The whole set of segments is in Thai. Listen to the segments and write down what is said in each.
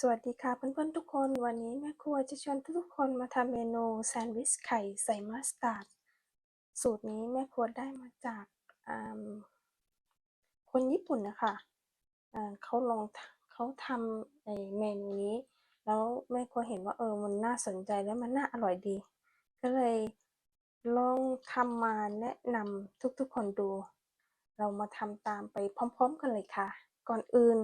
สวัสดีค่ะเพื่อนๆทุกคน วันนี้แม่ครัวจะชวนทุกๆคนมาทำเมนูแซนด์วิชไข่ใส่มัสตาร์ดสูตรนี้แม่ครัวได้มาจากคนญี่ปุ่นนะคะอ่าเขาลองเขาทำเมนูนี้ แล้วแม่ครัวเห็นว่าเออมันน่าสนใจและมันน่าอร่อยดี ก็เลยลองทำมาแนะนำทุกๆคนดู เรามาทำตามไปพร้อม ๆ กันเลยค่ะ ก่อนอื่น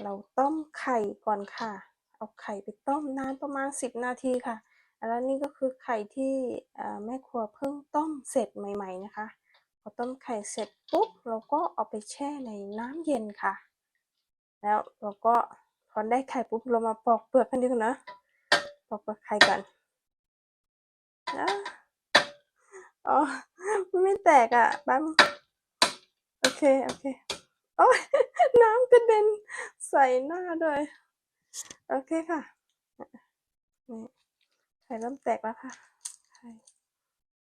เราต้มไข่ก่อนค่ะ เอาไข่ไปต้มนานประมาณ 10 นาทีค่ะ แล้วนี่ก็คือไข่ที่แม่ครัวเพิ่งต้มเสร็จใหม่ ๆ นะคะ พอต้มไข่เสร็จปุ๊บเราก็เอาไปแช่ในน้ำเย็นค่ะ แล้วเราก็พอได้ไข่ปุ๊บเรามาปอกเปลือกกันดีกว่านะ ปอกเปลือกไข่ก่อนนะอ๋อไม่แตกอะแป๊บโอเค โอเค โอ้ยน้ำกระเด็นใส่หน้าด้วย โอเคค่ะนี่ไข่เริ่มแตกแล้วค่ะไข่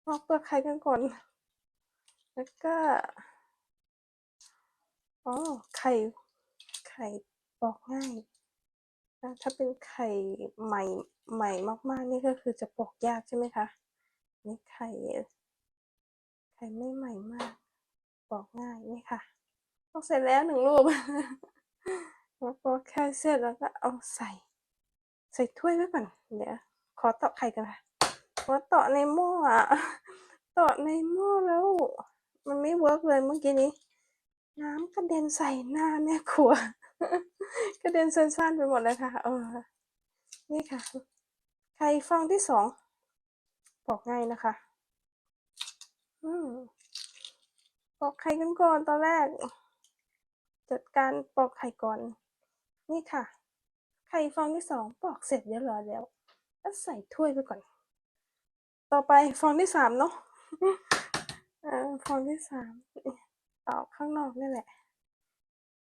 ปอกเปลือกไข่กันก่อน แล้วก็อ๋อไข่ ไข่ปอกง่ายนะถ้าเป็นไข่ใหม่ใหม่มากๆ นี่ก็คือจะปอกยากใช่ไหมคะนี่ไข่ ไข่ไม่ใหม่มาก ปอกง่ายนี่ค่ะ กเสร็จแล้วหนึ่งลูกแล้วปอกไข่เสร็จแล้วก็เอาใส่ ใส่ถ้วยไว้ก่อนเดี๋ยวขอตาะไข่กันค่ะเพราะตาะในหม้ออะตาะในหม้อแล้ว มันไม่เวิร์กเลยเมื่อกี้นี้ น้ำกระเด็นใส่หน้าแม่ครัวกระเด็นสั้นๆไปหมดเลยค่ะเออนี่ค่ะ ไข่ฟองที่สองปอกง่ายนะคะ อืมปอกไข่กันก่อนตอนแรก จัดการปอกไข่ก่อน นี่ค่ะ ไข่ฟองที่สองปอกเสร็จเรียบร้อยแล้วแล้วใส่ถ้วยไปก่อน ต่อไปฟองที่สามเนาะอ่าฟองที่สามตอกข้างนอกนี่แหละ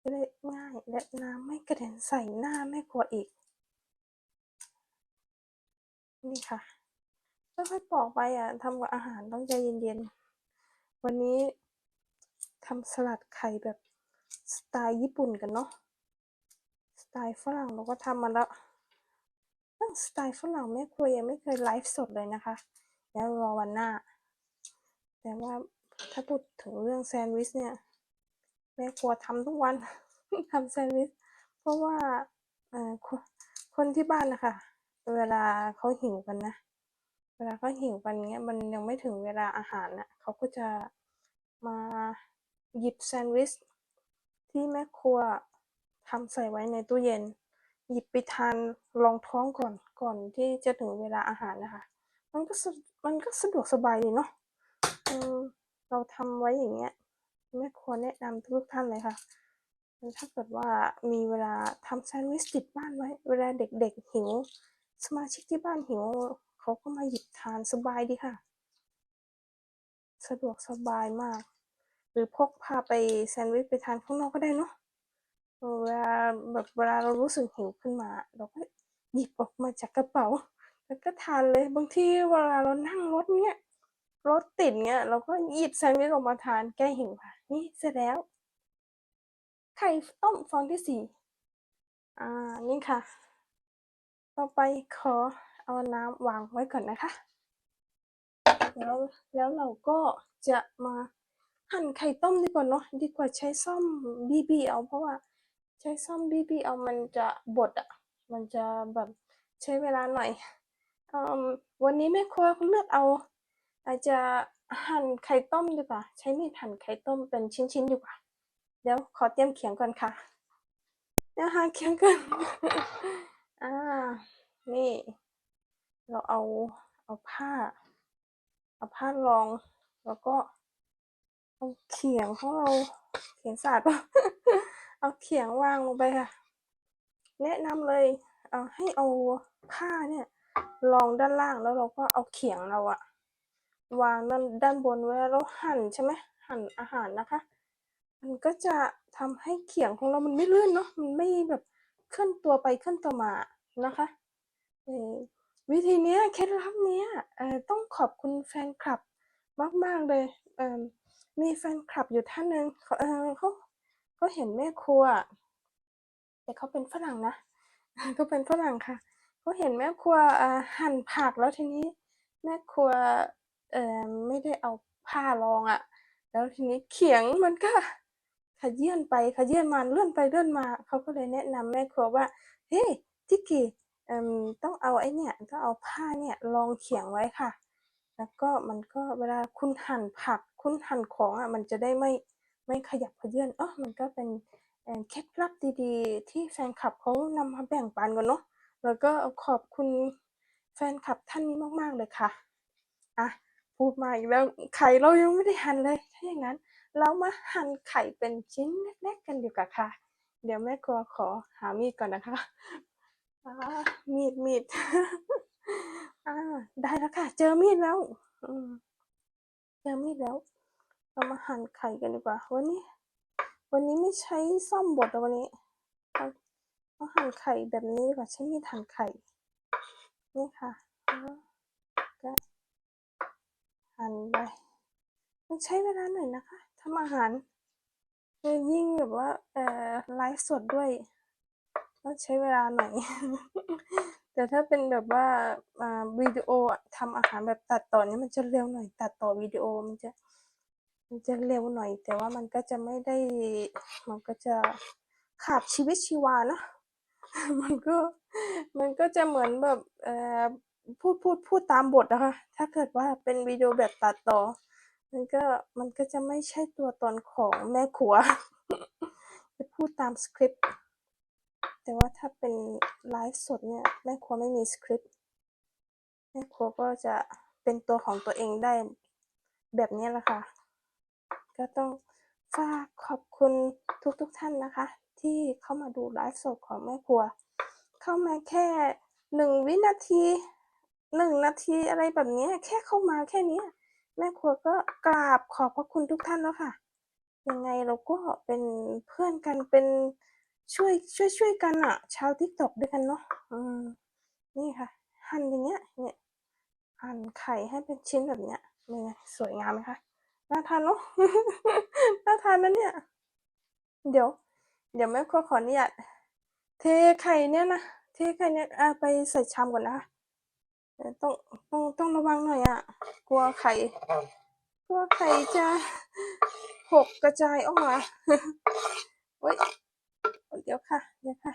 จะได้ง่ายและน้ำไม่กระเด็นใส่หน้าแม่ครัวอีก นี่ค่ะค่อยๆปอกไปอะทำกับอาหารต้องใจเย็นๆ วันนี้ทำสลัดไข่แบบ สไตล์ญี่ปุ่นกันเนาะ สไตล์ฝรั่งเราก็ทำมาแล้วเรื่องสไตล์ฝรั่งแม่ครัวยังไม่เคยไลฟ์สดเลยนะคะ แล้วรอวันหน้า แต่ว่าถ้าพูดถึงเรื่องแซนด์วิชเนี่ย แม่ครัวทำทุกวันทำแซนด์วิช เพราะว่าคนคนที่บ้านนะคะ เวลาเขาหิวกันนะ เวลาเขาหิวกันเงี้ย มันยังไม่ถึงเวลาอาหารน่ะเขาก็จะมาหยิบแซนด์วิช ที่แม่ครัวทำใส่ไว้ในตู้เย็น หยิบไปทานรองท้องก่อน ก่อนที่จะถึงเวลาอาหารนะคะ มันก็สะมันก็สะดวกสบายดีเนาะเราทำไว้อย่างเงี้ยแม่ครัวแนะนำทุกท่านเลยค่ะถ้าเกิดว่ามีเวลาทำแซนด์วิชติดบ้านไว้ เวลาเด็กๆหิว สมาชิกที่บ้านหิว เขาก็มาหยิบทานสบายดีค่ะ สะดวกสบายมาก รือพกพาไปแซนด์วิชไปทานข้างนอกก็ได้เนาะเอเวลาแบบเวลาเรารู้สึกหิวขึ้นมา เราก็หยิบออกมาจากกระเป๋า แล้วก็ทานเลยบางทีเวลาเรานั่งรถเนี้ยรถติดเงี้ยเราก็หยิบแซนด์วิชออกมาทานแก้หิวค่ะนี่เสร็จแล้ว ไข่ต้มฟองที่สี่อ่านี่ค่ะ ต่อไปขอเอาน้ำวางไว้ก่อนนะคะ แล้วแล้วเราก็จะมา หั่นไข่ต้มดีกว่าเนาะดีกว่าใช้ซ่อมบีบีเอาเพราะว่า ใช้ซ่อมบีบีเอามันจะบดอะมันจะแบบใช้เวลาหน่อยเอ่อวันนี้แม่ครัวเลือกเอา อาจจะหั่นไข่ต้มดีกว่า ใช้มีดหั่นไข่ต้มเป็นชิ้นๆดีกว่า เดี๋ยวขอเตรียมเขียงก่อนค่ะเดี๋ยวหาเขียงก่อนอ่านี่ เราเอาเอาผ้า เอาผ้ารองแล้วก็ เอาเขียงของเราเขียงสาดป่ะเอาเขียงวางลงไปค่ะ แนะนำเลยเอาให้เอาผ้าเนี่ยรองด้านล่างแล้วเราก็เอาเขียงเราอะวางด้านด้านบนเวลาเราหั่นใช่ไหมหั่นอาหารนะคะ มันก็จะทำให้เขียงของเรามันไม่ลื่นเนาะมันไม่แบบเคลื่อนตัวไปเคลื่อนตัวมานะคะเออวิธีเนี้ยเคล็ดลับเนี้ยเออต้องขอบคุณแฟนคลับมาก ๆ เลยเออ มีแฟนคลับอยู่ท่านหนึ่งเขาเออเขาเขาเห็นแม่ครัว แต่เขาเป็นฝรั่งนะก็เป็นฝรั่งค่ะเขาเห็นแม่ครัวหั่นผักแล้วทีนี้ แม่ครัวเออไม่ได้เอาผ้ารองอะแล้วทีนี้เขียงมันก็ขยื่นไปขยื่นมาเลื่อนไปเลื่อนมาเขาก็เลยแนะนำแม่ครัวว่าเฮ้ยทิกกี้ต้องเอาไอ้เนี่ยต้องเอาผ้าเนี่ยรองเขียงไว้ค่ะ แล้วก็มันก็เวลาคุณหั่นผัก คุณหั่นของอะมันจะได้ไม่ไม่ขยับขยื้อนอ๋อมันก็เป็นเคล็ดลับดีๆ ที่แฟนคลับเขานำมาแบ่งปันกันเนาะแล้วก็ขอบคุณแฟนคลับท่านนี้มากๆเลยค่ะอะพูดมาอีกแล้วไข่เรายังไม่ได้หั่นเลย ถ้าอย่างนั้น เรามาหั่นไข่เป็นชิ้นเล็กๆกันดีกว่าค่ะ เดี๋ยวแม่ครัวขอหามีดก่อนนะคะมีดมีดอ่าได้แล้วค่ะ เจอมีดแล้วเจอมีดแล้ว เรามาหั่นไข่กันดีกว่า วันนี้ วันนี้ไม่ใช้ซ่อมบดแล้ววันนี้เราหั่นไข่แบบนี้ดีกว่าใช้มีดหั่นไข่ นี่ค่ะก็หั่นไปมันใช้เวลาหน่อยนะคะทำอาหารคือยิ่งแบบว่าเอ่อไลฟ์สดด้วยต้องใช้เวลาหน่อย แต่ถ้าเป็นแบบว่าวิดีโอทำอาหารแบบตัดต่อเนี่ยมันจะเร็วหน่อย ตัดต่อวิดีโอมันจะ มันจะเร็วหน่อย แต่ว่ามันก็จะไม่ได้ มันก็จะขาดชีวิตชีวานะ มันก็ มันก็จะเหมือนแบบเอ่อพูดพูดพูดตามบทนะคะ ถ้าเกิดว่าเป็นวิดีโอแบบตัดต่อ มันก็มันก็จะไม่ใช่ตัวตนของแม่ครัว จะพูดตามสคริปต์ แต่ว่าถ้าเป็นไลฟ์สดเนี่ยแม่ครัวไม่มีสคริปต์ แม่ครัวก็จะเป็นตัวของตัวเองได้แบบนี้แหละค่ะ ก็ต้องฝากขอบคุณทุกๆทท่านนะคะ ที่เข้ามาดูไลฟ์สดของแม่ครัว เข้ามาแค่หนึ่งวินาทีหนึ่งนาทีอะไรแบบนี้แค่เข้ามาแค่นี้แม่ครัวก็กราบขอบพระคุณทุกท่านแล้วค่ะ ยังไงเราก็เป็นเพื่อนกันเป็นช่วยช่วยช่วยกันอะชาวทิกตอกด้วยกันเนาะอืมนี่ค่ะ หั่นอย่างเงี้ยเนี่ยหั่นไข่ให้เป็นชิ้นแบบเนี้ยเป็นไงสวยงามไหมคะ น่าทานเนาะน่าทานนะเนี่ย เดี๋ยว เดี๋ยวแม่ครัวขออนุญาตเทไข่เนี่ยนะเทไข่เนี่ยอ่าไปใส่ชามก่อนนะคะต้องต้องต้องระวังหน่อยอะ กลัวไข่กลัวไข่จะหกกระจายออกมาเฮ้ยเดี๋ยวค่ะ เดี๋ยวค่ะ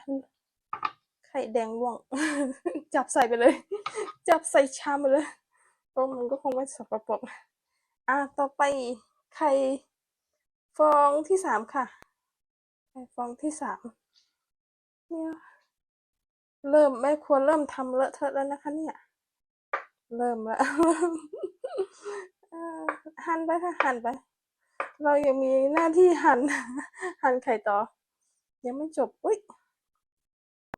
ไข่แดงร่วงจับใส่ไปเลย จับใส่ชามไปเลยเพราะมันก็คงไม่สกปรก อะต่อไปไข่ฟองที่สามค่ะ ไข่ฟองที่สามเนี่ยเริ่มแม่ครัวเริ่มทำเลอะเทอะแล้วนะคะ เนี่ย เริ่มแล้วหั่นไปค่ะหั่นไป เรายังมีหน้าที่หั่นหั่นไข่ต่อ ยังไม่จบ อุ้ย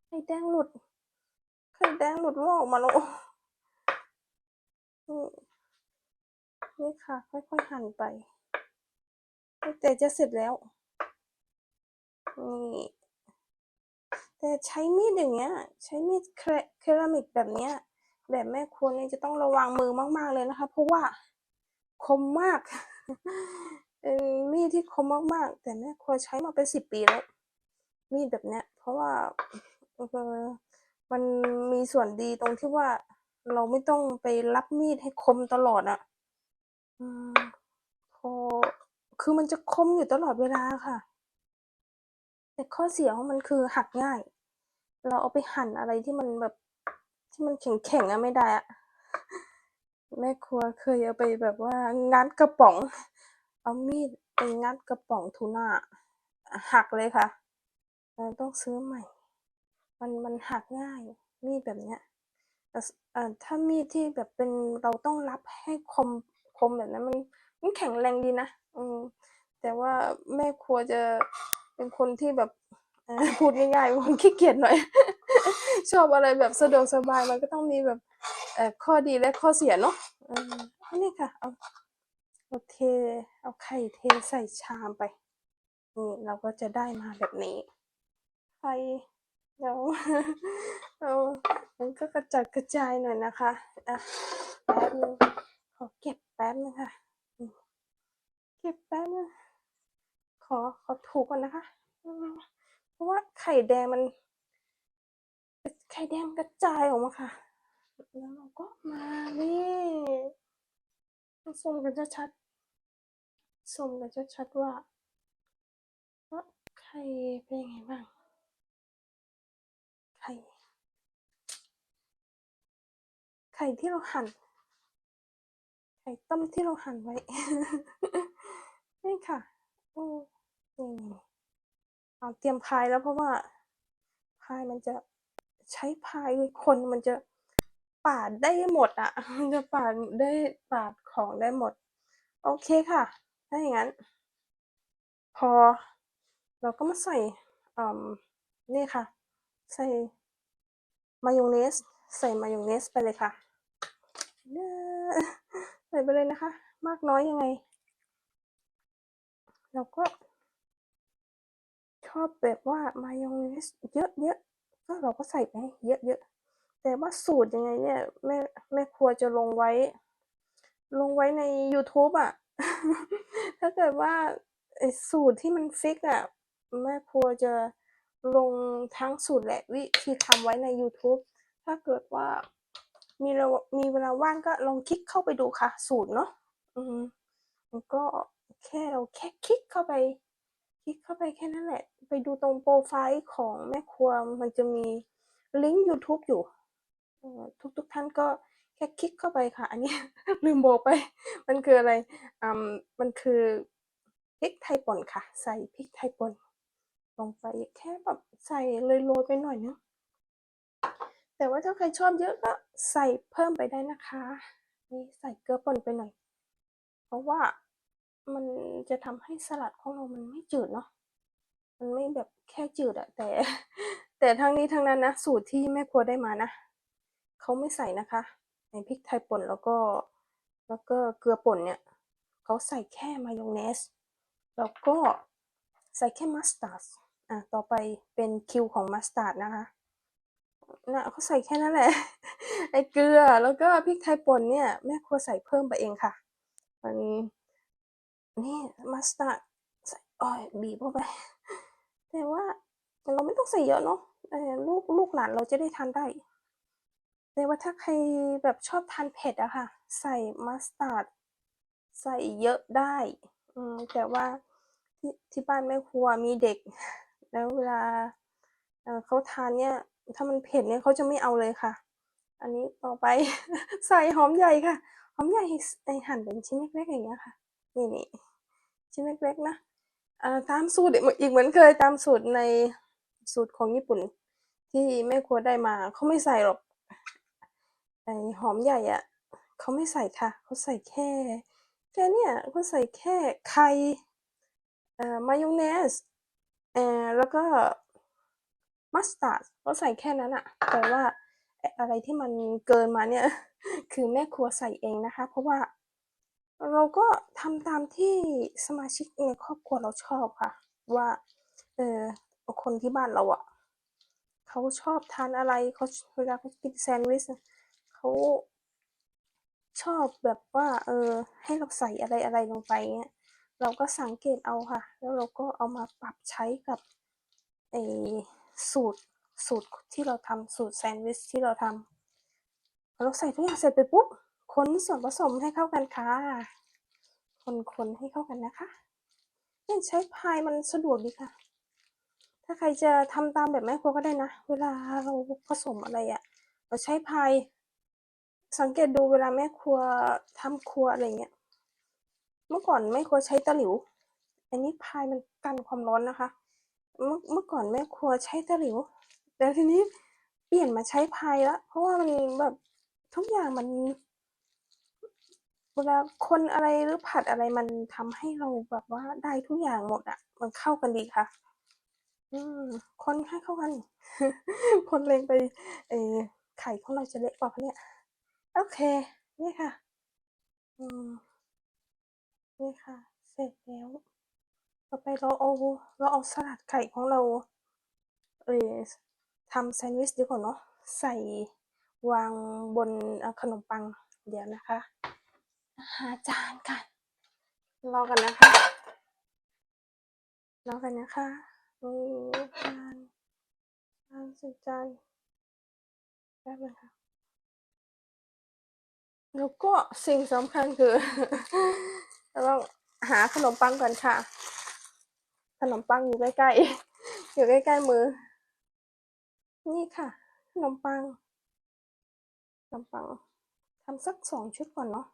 ไข่แดงหลุดไข่แดงหลุดลอออกมาแล้วนี่ นี่ค่ะ ค่อยๆหั่นไป แต่จะเสร็จแล้ว นี่ แต่ใช้มีดอย่างเงี้ย ใช้มีดเครเรามิกแบบเนี้ย แบบแม่ครัวเนี่ยจะต้องระวังมือมาก ๆเลยนะคะ เพราะว่าคมมากเป็นมีดที่คมมากๆ แต่แม่ครัวใช้มาเป็นสิบปีแล้ว มีดแบบเนี้ย เพราะว่าเออมันมีส่วนดีตรงที่ว่าเราไม่ต้องไปรับมีดให้คมตลอดอะ อืม พอ คือมันจะคมอยู่ตลอดเวลาค่ะ แต่ข้อเสียของมันคือหักง่าย เราเอาไปหั่นอะไรที่มันแบบ ที่มันแข็งๆอะไม่ได้อะแม่ครัวเคยเอาไปแบบว่า งัดกระป๋อง เอามีดไปงัดกระป๋องทูน่าหักเลยค่ะเราต้องซื้อใหม่ มันมันหักง่าย มีดแบบเนี้ยแต่ถ้ามีดที่แบบเป็นเราต้องรับให้คม คมแบบนั้นมันมันแข็งแรงดีนะอืมแต่ว่าแม่ครัวจะเป็นคนที่แบบพูดง่ายๆคนขี้เกียจหน่อย ชอบอะไรแบบสะดวกสบายมันก็ต้องมีแบบอข้อดีและข้อเสียเนาะอันนี้ค่ะเอาเอาเทเอาไข่เทใส่ชามไปนี่เราก็จะได้มาแบบนี้ไข่เดี๋ยวเอามันก็กระจัดกระจายหน่อยนะคะอะแป๊บนึง ขอเก็บแป๊บนึงค่ะ เก็บแป๊บนึงขอขอถูกก่อนนะคะ เพราะว่าไข่แดงมัน ไข่แดงกระจายออกมาค่ะ แล้วเราก็มานี่มาชมกันชัดๆชมกันชัดๆว่าว่าไข่เป็นยังไงบ้าง ไข่ ไข่ที่เราหั่น ไข่ต้มที่เราหั่นไว้ นี่ค่ะ โอ้นี่เอาเตรียมพายแล้วเพราะว่าพายมันจะใช้พายคนมันจะปาดได้หมดอะ มันจะปาดได้ปาดของได้หมด โอเคค่ะ ถ้าอย่างนั้น พอเราก็มาใส่อ่านี่ค่ะ ใส่มายองเนส ใส่มายองเนสไปเลยค่ะ ส่ไปเลยนะคะ มากน้อยยังไง เราก็ ชอบแบบว่ามายองเนสเยอะๆก็เราก็ใส่ไปเยอะๆแต่ว่าสูตรยังไงเนี่ยแม่แม่ครัวจะลงไว้ ลงไว้ในยูทูบอะถ้าเกิดว่าสูตรที่มันฟิกอะแม่ครัวจะลงทั้งสูตรและวิธีทำไว้ในยูทูบถ้าเกิดว่า มีเรามีเวลาว่างก็ลองคลิกเข้าไปดูค่ะ สูตรเนาะอืมมันก็แค่เราแค่คลิกเข้าไป คลิกเข้าไปแค่นั้นแหละ ไปดูตรงโปรไฟล์ของแม่ครัวมันจะมีลิงก์ YouTube อยู่เอ่อทุกท่านก็แค่คลิกเข้าไปค่ะ อันนี้ลืมบอกไป มันคืออะไรอืมมันคือพริกไทยป่นค่ะ ใส่พริกไทยป่นลงไปแค่แบบใส่โรยๆไปหน่อยนึง แต่ว่าถ้าใครชอบเยอะก็ใส่เพิ่มไปได้นะคะ นี่ใส่เกลือป่นไปหน่อย เพราะว่ามันจะทำให้สลัดของเรามันไม่จืดเนาะ มันไม่แบบแค่จืดอะแต่ แต่ทั้งนี้ทั้งนั้นนะสูตรที่แม่ครัวได้มานะเขาไม่ใส่นะคะไอ้พริกไทยป่นแล้วก็แล้วก็เกลือป่นเนี่ยเขาใส่แค่มายองเนส แล้วก็ใส่แค่มัสตาร์ดอะต่อไปเป็นคิวของมัสตาร์ดนะคะ น่ะเขาใส่แค่นั้นแหละไอ้เกลือแล้วก็พริกไทยป่นเนี่ยแม่ครัวใส่เพิ่มไปเองค่ะ มันนี่มัสตาร์ดใส่อ้อยบีบเข้าไป แต่ว่าเราไม่ต้องใส่เยอะเนาะลูกลูกหลานเราจะได้ทานได้แต่ว่าถ้าใครแบบชอบทานเผ็ดอะค่ะ ใส่มัสตาร์ดใส่เยอะได้อืมแต่ว่าที่ที่บ้านแม่ครัวมีเด็ก แล้วเวลาเขาทานเนี่ย ถ้ามันเผ็ดเนี่ยเขาจะไม่เอาเลยค่ะ อันนี้ต่อไป ใส่หอมใหญ่ค่ะหอมใหญ่ไอหั่นเป็นชิ้นเล็กๆอย่างเงี้ยค่ะ นี่นี่ชิ้นเล็กๆนะตามสูตรอีกอีกเหมือนเคยตามสูตรในสูตรของญี่ปุ่น ที่แม่ครัวได้มาเขาไม่ใส่หรอกไอหอมใหญ่อะเขาไม่ใส่ค่ะเขาใส่แค่แค่เนี่ยเขาใส่แค่ไข่เอ่อมายองเนสเอ่อแล้วก็ มัสตาร์ดเขาใส่แค่นั้นอะแต่ว่าอะไรที่มันเกินมาเนี่ย คือแม่ครัวใส่เองนะคะ เพราะว่าเราก็ทำตามที่สมาชิกในครอบครัวเราชอบค่ะ ว่าเออคนที่บ้านเราอะเขาชอบทานอะไรเขาเวลาเขากินแซนด์วิชเขาชอบแบบว่าเออให้เราใส่อะไรอะไรลงไปเงี้ยเราก็สังเกตเอาค่ะ แล้วเราก็เอามาปรับใช้กับไอ สูตรสูตรที่เราทำสูตรแซนด์วิชที่เราทำพอเราใส่ทุกอย่างเสร็จไปปุ๊บคนส่วนผสมให้เข้ากันค่ะ คนๆให้เข้ากันนะคะเนี่ยใช้พายมันสะดวกดีค่ะ ถ้าใครจะทำตามแบบแม่ครัวก็ได้นะ เวลาเราผสมอะไรอะเราใช้พายสังเกตดูเวลาแม่ครัวทำครัวอะไรเงี้ย เมื่อก่อนแม่ครัวใช้ตะหลิว อันนี้พายมันกันความร้อนนะคะ เมื่อเมื่อก่อนแม่ครัวใช้ตะหลิว แต่ทีนี้เปลี่ยนมาใช้พายล้วเพราะว่ามันแบบทุกอย่างมันเวลาคนอะไรหรือผัดอะไรมันทำให้เราแบบว่าได้ทุกอย่างหมดอะมันเข้ากันดีค่ะ อืมคนให้เข้ากัน คนเลงไป เออไข่ของเราจะเละเปล่าเนี่ย โอเค นี่ค่ะ อืมนี่ค่ะ เสร็จแล้ว ต่อไปเราเอาเราเอาสลัดไข่ของเรา เออทำแซนด์วิชดีกว่าเนาะใส่วางบนขนมปังเดี๋ยวนะคะ หาจานกันรอกันนะคะรอกันนะคะนี่จานจานสิจานแป๊บนึงค่ะแล้วก็สิ่งสำคัญคือเราหาขนมปังก่อนค่ะ ขนมปังอยู่ใกล้ๆ อยู่ใกล้ๆมือ นี่ค่ะ ขนมปัง ขนมปังทำสักสองชุดก่อนเนาะ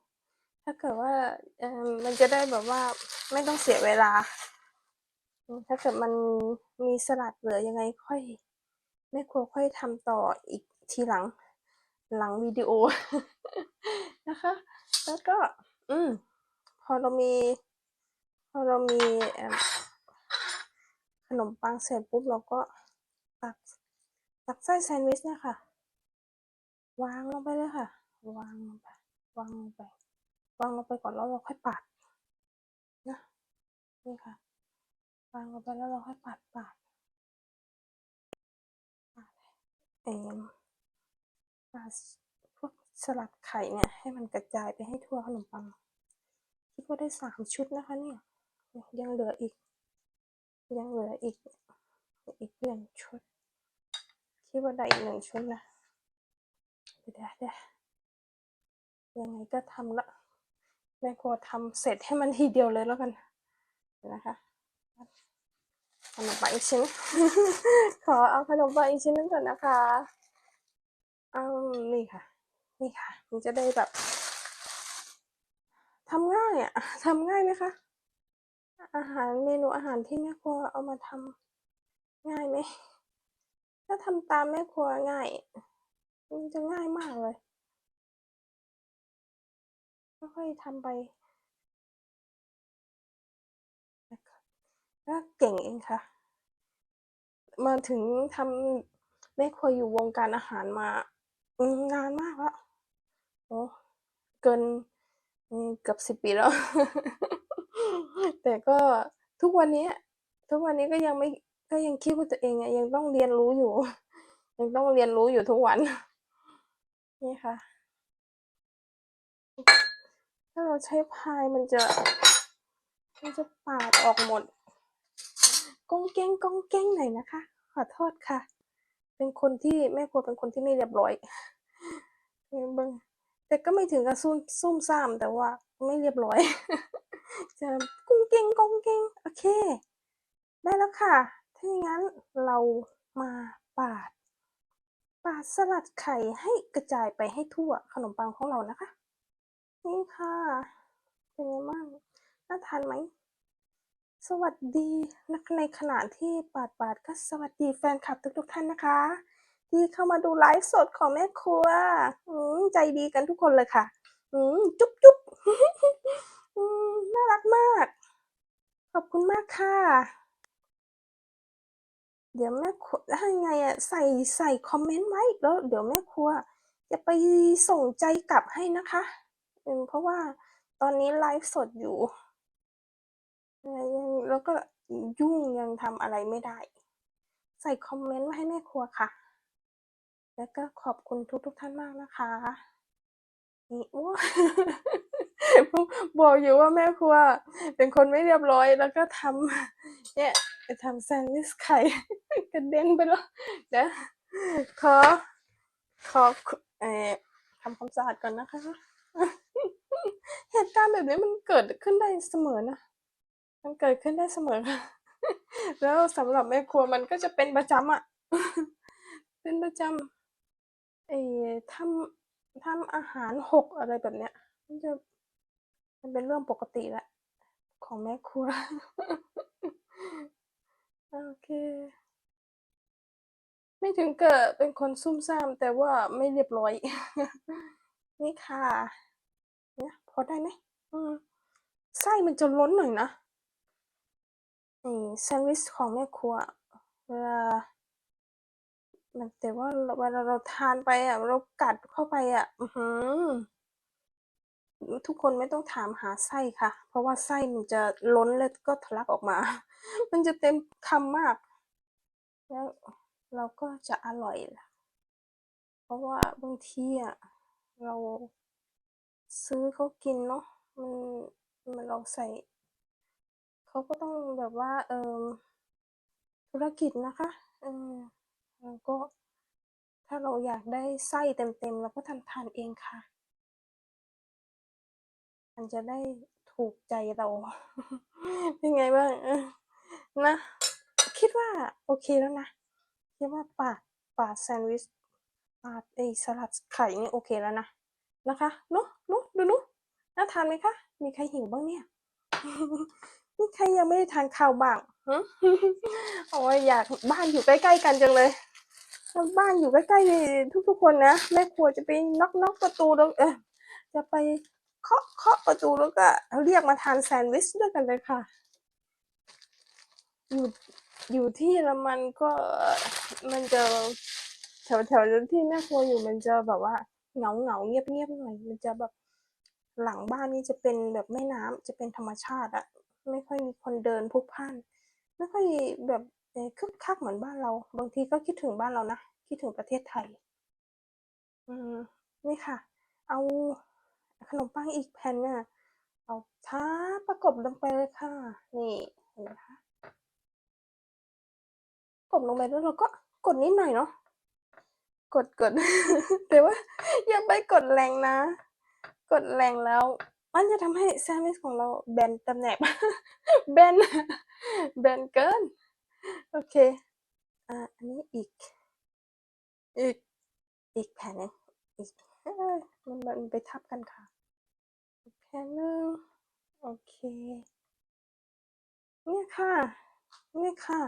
ถ้าเกิดว่าเออมันจะได้แบบว่าไม่ต้องเสียเวลา ถ้าเกิดมันมีสลัดเหลือยังไงค่อยแม่ครัวค่อยทำต่ออีกทีหลัง หลังวิดีโอนะคะ แล้วก็ อืม พอเรามี พอเรามีเอิ่มข นมปังเสร็จปุ๊บเราก็ตักตักไส้แซนด์วิชเนี่ยค่ะ วางลงไปเลยค่ะ วางลงไปวางลงไปวางลงไปก่อนแล้วเราค่อยปาดนะนี่ค่ะ วางลงไปแล้วเราค่อยปาดปาดเอ็มปาดพวกสลัดไข่เนี่ย ให้มันกระจายไปให้ทั่วขนมปังคิดว่าได้สามชุดนะคะเนี่ยยังเหลืออีก ยังเหลืออีกอีกหนึ่งชุด คิดว่าได้อีกหนึ่งชุดนะเดี๋ยวเดี๋ยวยังไงก็ทำละแม่ครัวทำเสร็จให้มันทีเดียวเลยแล้วกันนะคะขนมปังอีกชิ้น ขอเอาขนมปังอีกชิ้นนึงก่อนนะคะเอานี่ค่ะ นี่ค่ะ มันจะได้แบบทำง่ายอะทำง่ายไหมคะ อาหารเมนูอาหารที่แม่ครัวเอามาทำง่ายไหมถ้าทำตามแม่ครัวง่าย มันจะง่ายมากเลยค่อยๆทำไปก็เก่งเองค่ะ มาถึงทำแม่ครัวอยู่วงการอาหารมานานมากแล้วโอ้เกินเกือบสิบปีแล้ว แต่ก็ทุกวันนี้ทุกวันนี้ก็ยังไม่ก็ยังคิดว่าตัวเองยังต้องเรียนรู้อยู่ ยังต้องเรียนรู้อยู่ทุกวัน นี่ค่ะ ถ้าเราใช้พายมันจะ มันจะปาดออกหมดก้องแก้งก้องแก้งหน่อยนะคะ ขอโทษค่ะ เป็นคนที่แม่ครัวเป็นคนที่ไม่เรียบร้อยเบงแต่ก็ไม่ถึงกับซุ่มซุ่มซ่ามแต่ว่าไม่เรียบร้อย จะกุ้งเก้งก้งเก้งโอเค ได้แล้วค่ะ ถ้าอย่างนั้นเรามาปาด ปาดสลัดไข่ให้กระจายไปให้ทั่วขนมปังของเรานะคะ นี่ค่ะ เป็นไงบ้างน่าทานไหม สวัสดีนักในขณะที่ปาดปาดก็สวัสดีแฟนคลับทุกๆท่านนะคะ ที่เข้ามาดูไลฟ์สดของแม่ครัวอืมใจดีกันทุกคนเลยค่ะอืมจุ๊บจุ๊บ อืม น่ารักมาก ขอบคุณมากค่ะ เดี๋ยวแม่ครัวถ้ายังไงอะใส่ใส่คอมเมนต์ไว้แล้ว เดี๋ยวแม่ครัว จะไปส่งใจกลับให้นะคะอืมเพราะว่าตอนนี้ไลฟ์สดอยู่แล้วยังแล้วก็ยุ่งยังทำอะไรไม่ได้ ใส่คอมเมนต์ไว้ให้แม่ครัวค่ะ แล้วก็ขอบคุณทุกทุกท่านมากนะคะนี่โอ้ บอกอยู่ว่าแม่ครัว เป็นคนไม่เรียบร้อยแล้วก็ทำเนี่ยไปทำแซนด์วิชไข่กระเด็นไปแล้วเดี๋ยวขอขอเอ่อทำความสะอาดก่อนนะคะ เหตุการณ์แบบนี้มันเกิดขึ้นได้เสมอนะ มันเกิดขึ้นได้เสมอค่ะ แล้วสำหรับแม่ครัวมันก็จะเป็นประจำอะ เป็นประจำเอ่อทำทำอาหารหกอะไรแบบเนี้ยมันจะ มันเป็นเรื่องปกติแหละของแม่ครัว โอเค ไม่ถึงเกับเป็นคนซุ่มซ่ามแต่ว่าไม่เรียบร้อย นี่ค่ะเนี่ยพอได้ไหมอืมไส้มันจะล้นหน่อยนะนี่แซนด์วิชของแม่ครัวเวลามันแต่ว่าเวลาเราทานไปอะเรากัดเข้าไปอะ อือหือ ทุกคนไม่ต้องถามหาไส้ค่ะ เพราะว่าไส้มันจะล้นแล้วก็ทะลักออกมา มันจะเต็มคำมาก แล้วเราก็จะอร่อยละเพราะว่าบางทีอะเราซื้อเขากินเนาะมันมันเราใส่เขาก็ต้องแบบว่า เออธุรกิจนะคะเออแล้วก็ถ้าเราอยากได้ไส้เต็มๆเราก็ทำทานเองค่ะ มันจะได้ถูกใจเรา เป็นไงบ้างนะ คิดว่าโอเคแล้วนะคิดว่าปาดปาดแซนด์วิชปาดไอสลัดไข่นี่โอเคแล้วนะนะคะเนุ๊นุ๊ดูนุ๊น่าทานไหมคะมีใครหิวบ้างเนี่ยมีใครยังไม่ได้ทานข้าวบ้างฮะโอ้ยอยากบ้านอยู่ใกล้ๆกันจังเลยบ้านอยู่ใกล้ๆทุกๆคนนะแม่ครัวจะไปน็อกน็อกประตูแล้วเออจะไป เคาะเคาะประตูแล้วก็เรียกมาทานแซนด์วิชด้วยกันเลยค่ะ อยู่อยู่ที่เยอรมันก็มันจะแถวแถวที่แม่ครัวอยู่มันจะแบบว่าเหงาเหงาเงียบเงียบหน่อย มันจะแบบหลังบ้านนี่จะเป็นแบบแม่น้ำจะเป็นธรรมชาติอะไม่ค่อยมีคนเดินพลุกพล่านไม่ค่อยแบบเอ่อคึกคักเหมือนบ้านเรา บางทีก็คิดถึงบ้านเรานะคิดถึงประเทศไทย อืมนี่ค่ะ เอา ขนมปังอีกแผ่นเนี่ยเอาท้าประกบลงไปเลยค่ะ นี่เห็นไหมคะกดลงไปแล้วเราก็กดนิดหน่อยเนาะ กดกดแต่ว่าอย่าไปกดแรงนะ กดแรงแล้ว มันจะทำให้แซนด์วิชของเราแบนตำแหน่งแบนแบนเกิน โอเค อ่า อันนี้อีก อีก อีกแผ่นนึงอีก มันมันไปทับกันค่ะแผ่นหนึงโอเค เนี่ยค่ะ เนี่ยค่ะ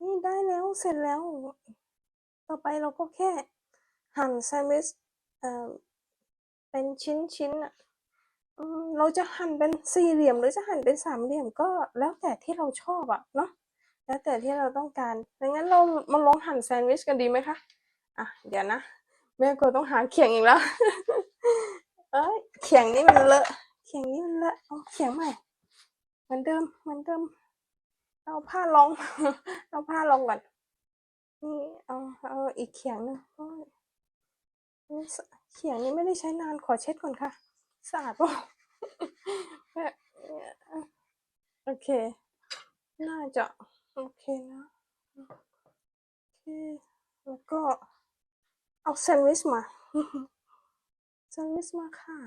นี่ได้แล้วเสร็จแล้ว ต่อไปเราก็แค่หั่นแซนด์วิชเอ่อเป็นชิ้นชิ้นอะเราจะหั่นเป็นสี่เหลี่ยมหรือจะหั่นเป็นสามเหลี่ยมก็แล้วแต่ที่เราชอบอะเนาะแล้วแต่ที่เราต้องการดังนั้นเรามาลองหั่นแซนด์วิชกันดีไหมคะ อะ เดี๋ยวนะ แม่ก็ต้องหาเขียงอีกแล้ว เอ้ยเขียงนี่มันเลอะ เขียงนี่มันเลอะเอาเขียงใหม่เหมือนเดิมเหมือนเดิม เอาผ้ารอง เอาผ้ารองก่อน นี่เอาเอาอีกเขียงหนึงเขียงนี้ไม่ได้ใช้นานขอเช็ดก่อนค่ะสะอาดเปล่าแบบโอเค น่าจะ โอเคนะ โอเค แล้วก็ เอาแซนด์วิชมาแซนด์วิชมาค่ะ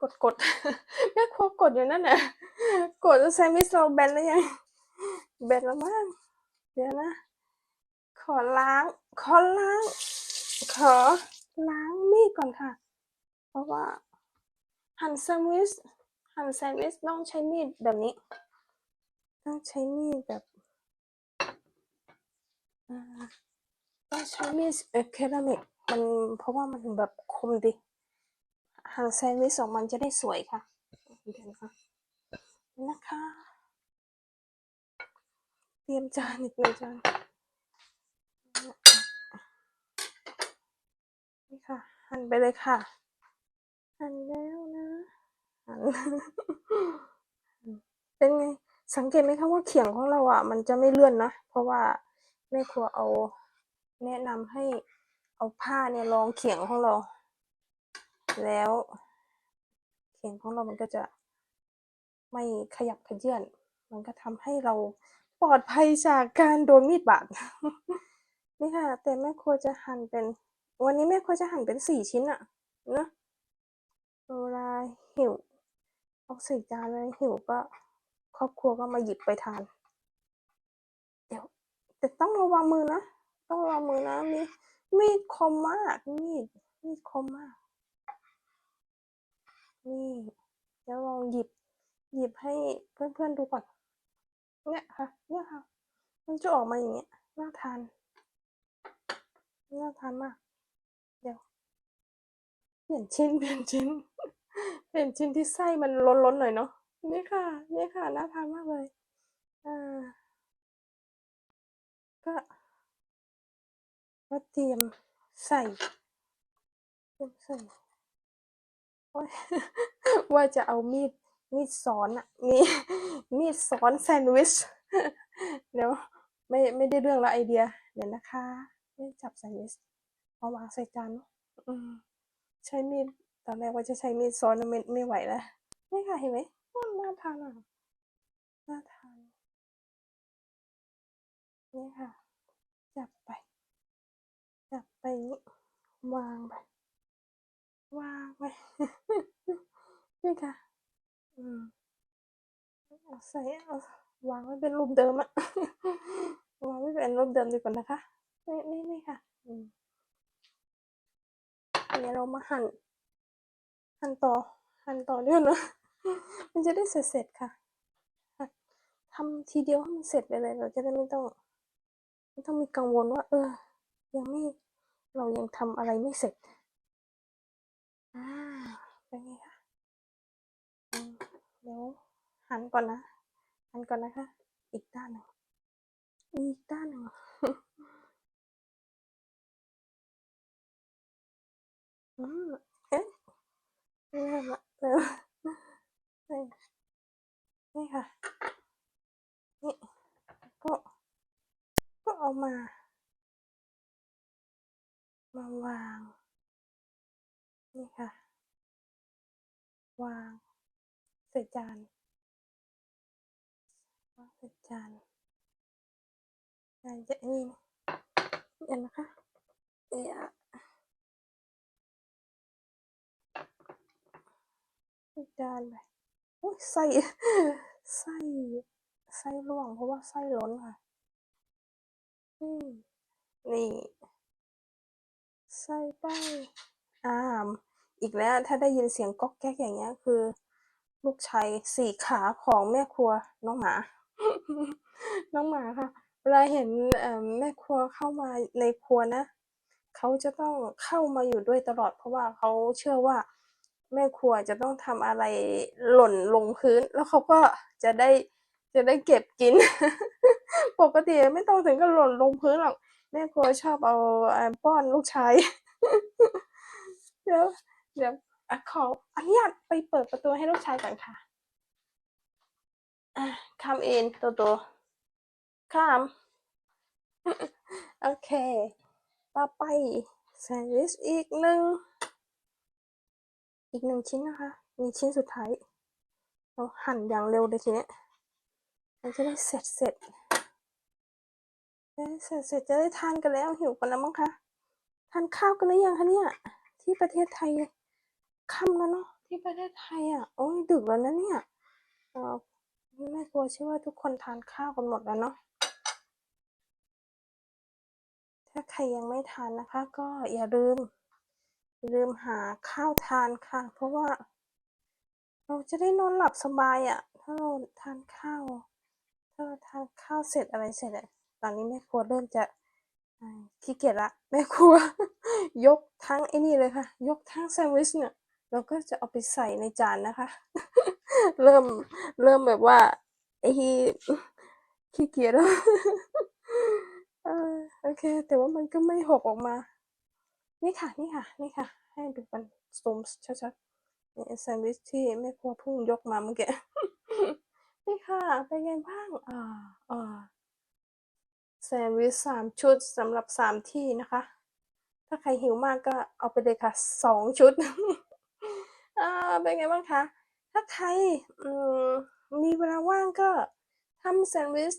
กดกดแม่ครัวกดอยู่นั่นน่ะกดแล้วแซนด์วิชเราแบนแล้วยังแบนแล้วมั้งเดี๋ยวนะ ขอล้าง ขอล้าง ขอล้างมีดก่อนค่ะ เพราะว่าหั่นแซนด์วิชหั่นแซนด์วิชต้องใช้มีดแบบนี้ ต้องใช้มีดแบบ อ่าใช้มีดเออเครามิกมันเพราะว่ามันแบบคมดีหั่นแซนด์วิชออกมันจะได้สวยค่ะเดี๋ยวนะคะนะคะ เตรียมจานอีกหนึ่งจานนี่ค่ะ หั่นไปเลยค่ะ หั่นแล้วนะหั่นเป็นไงสังเกตไหมคะว่าเขียงของเราอะ มันจะไม่เลื่อนนะ เพราะว่า แม่ครัวเอา แนะนำให้เอาผ้าเนี่ยรองเขียงของเรา แล้ว เขียงของเรามันก็จะไม่ขยับขยื้อนมันก็ทำให้เราปลอดภัยจากการโดนมีดบาดนี่ค่ะ แต่แม่ครัวจะหั่นเป็น วันนี้แม่ครัวจะหั่นเป็นสี่ชิ้นอะเนะเวลาหิวเอาใส่จานเลยหิวก็ ครอบครัวก็มาหยิบไปทาน แต่ต้องระวังมือนะ ต้องระวังมือนะ มีมีดคมมาก มีด มีดคมมาก นี่เดี๋ยวลองหยิบ หยิบให้เพื่อนๆดูก่อน เนี่ยค่ะ เนี่ยค่ะ มันจะออกมาอย่างเงี้ย น่าทาน น่าทานมาก เดี๋ยว เปลี่ยนชิ้น เปลี่ยนชิ้น เปลี่ยนชิ้นที่ไส้มันล้นๆหน่อยเนาะ นี่ค่ะ นี่ค่ะ น่าทานมากเลย อ่า ก็ก็เตรียมใส่เตรียมใส่ว่าจะเอามีดมีดซ้อนอะมีมีดซ้อนแซนด์วิชเดี๋ยวไม่ไม่ได้เรื่องแล้วไอเดีย เดี๋ยวนะคะไม่จับแซนด์วิชเอาวางใส่จานใช้มีดตอนแรกว่าจะใช้มีดซ้อนไม่ไม่ไหวแล้วนี่ค่ะเห็นไหมน่าทานอะน่าทาน นี่ค่ะ จับไป จับไปนี้วางไป วางไป นี่ค่ะ อืมเอาใส่เอาวางไว้เป็นรูปเดิมอะวางไว้เป็นรูปเดิมดีกว่านะคะ นี่นี่นี่ค่ะ อืมเดี๋ยวเรามาหั่น หั่นต่อ หั่นต่อด้วยนะ มันจะได้เสร็จๆค่ะทำทีเดียวให้มันเสร็จไปเลย เราจะได้ไม่ต้อง ไม่ต้องมีกังวลว่า เออ ยังไม่ เรายังทำอะไรไม่เสร็จ อ่า เป็นไงคะอืมเดี๋ยวหันก่อนนะ หันก่อนนะคะ อีกด้านหนึ่ง อีกด้านหนึ่งอืมเอ๊ะเริ่มละเริ่มนี่นี่ค่ะ นี่ก็ก็เอา มา มาวาง นี่ค่ะ วางใส่จานวางใส่จานจานจะนี่เดี๋ยวนะคะเดี๋ยวใส่จานไปอุ้ยไส้ไส้ไส้ร่วงเพราะว่าไส้ล้นค่ะ นี่ ใส่ไปอ่ามอีกแล้วถ้าได้ยินเสียงก๊อกแก๊กอย่างเงี้ย คือ ลูกชายสี่ขาของแม่ครัวน้องหมา น้องหมาค่ะ เวลาเห็นแม่ครัวเข้ามาในครัวนะเขาจะต้องเข้ามาอยู่ด้วยตลอด เพราะว่าเขาเชื่อว่า แม่ครัวจะต้องทำอะไรหล่นลงพื้น แล้วเขาก็จะได้จะได้เก็บกิน ปกติไม่ต้องถึงกับหล่นลงพื้นหรอกแม่ครัวชอบเอาเอ่อป้อนลูกชายเดี๋ยวเดี๋ยวอขออนุญาตไปเปิดประตูให้ลูกชายก่อนค่ะอะ come in โตโต come โอเค ต่อไปแซนด์วิชอีกหนึ่งอีกหนึ่งชิ้นนะคะ มีชิ้นสุดท้ายเราหั่นอย่างเร็วเลยทีนี้มันจะได้เสร็จเสร็จ เสร็จเสร็จจะได้ทานกันแล้วหิวกันแล้วมั้งคะทานข้าวกันหรือยังคะเนี่ย ที่ประเทศไทยค่ำแล้วเนาะที่ประเทศไทยอะโอ้ยดึกแล้วนะเนี่ยเออแม่กลัวเชื่อว่าทุกคนทานข้าวกันหมดแล้วเนาะถ้าใครยังไม่ทานนะคะ ก็อย่าลืมอย่าลืมหาข้าวทานค่ะ เพราะว่า เราจะได้นอนหลับสบายอะ ถ้าเราทานข้าวถ้าเราทานข้าวเสร็จอะไรเสร็จอะ ตอนนี้แม่ครัวเริ่มจะขี้เกียจละแม่ครัว ยกทั้งไอ้นี่เลยค่ะ ยกทั้งแซนด์วิชเนี่ยเราก็จะเอาไปใส่ในจานนะคะ เริ่มเริ่มแบบว่าไอ้ที่ขี้เกียจแล้วโอเค แต่ว่ามันก็ไม่หกออกมา นี่ค่ะ นี่ค่ะ นี่ค่ะ ให้ดูกันซูมชัดๆนี่แซนด์วิชที่แม่ครัวเพิ่งยกมาเมื่อกี้นี่ค่ะเป็นไงบ้างอ่าอ่า แซนด์วิชสามชุดสำหรับสามที่นะคะ ถ้าใครหิวมากก็เอาไปเลยค่ะสองชุดอ่าเป็นไงบ้างคะถ้าใครมีเวลาว่างก็ทำแซนด์วิช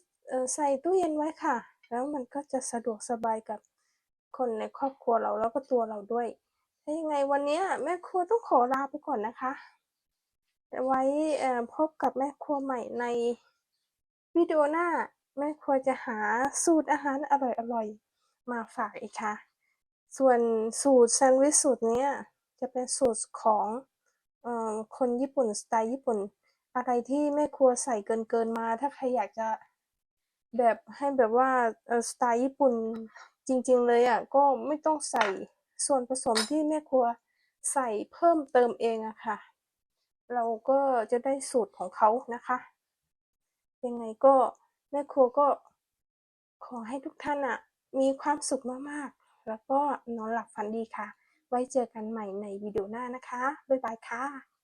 ใส่ตู้เย็นไว้ค่ะ แล้วมันก็จะสะดวกสบายกับคนในครอบครัวเราแล้วก็ตัวเราด้วยถ้ายังไงวันนี้แม่ครัวต้องขอลาไปก่อนนะคะ ไว้พบกับแม่ครัวใหม่ในวิดีโอหน้า แม่ครัวจะหาสูตรอาหารอร่อยๆ มาฝากอีกค่ะ ส่วนสูตรแซนด์วิชสูตรนี้จะเป็นสูตรของอคนญี่ปุ่นสไตล์ญี่ปุ่น อะไรที่แม่ครัวใส่เกินเกินๆมา ถ้าใครอยากจะแบบให้แบบว่าสไตล์ญี่ปุ่นจริงๆเลยอะก็ไม่ต้องใส่ส่วนผสมที่แม่ครัวใส่เพิ่มเติมเองอะค่ะ เราก็จะได้สูตรของเขานะคะ ยังไงก็ แม่ครัวก็ขอให้ทุกท่านอะมีความสุขมากๆ แล้วก็นอนหลับฝันดีค่ะ ไว้เจอกันใหม่ในวิดีโอหน้านะคะ บ๊ายบายค่ะ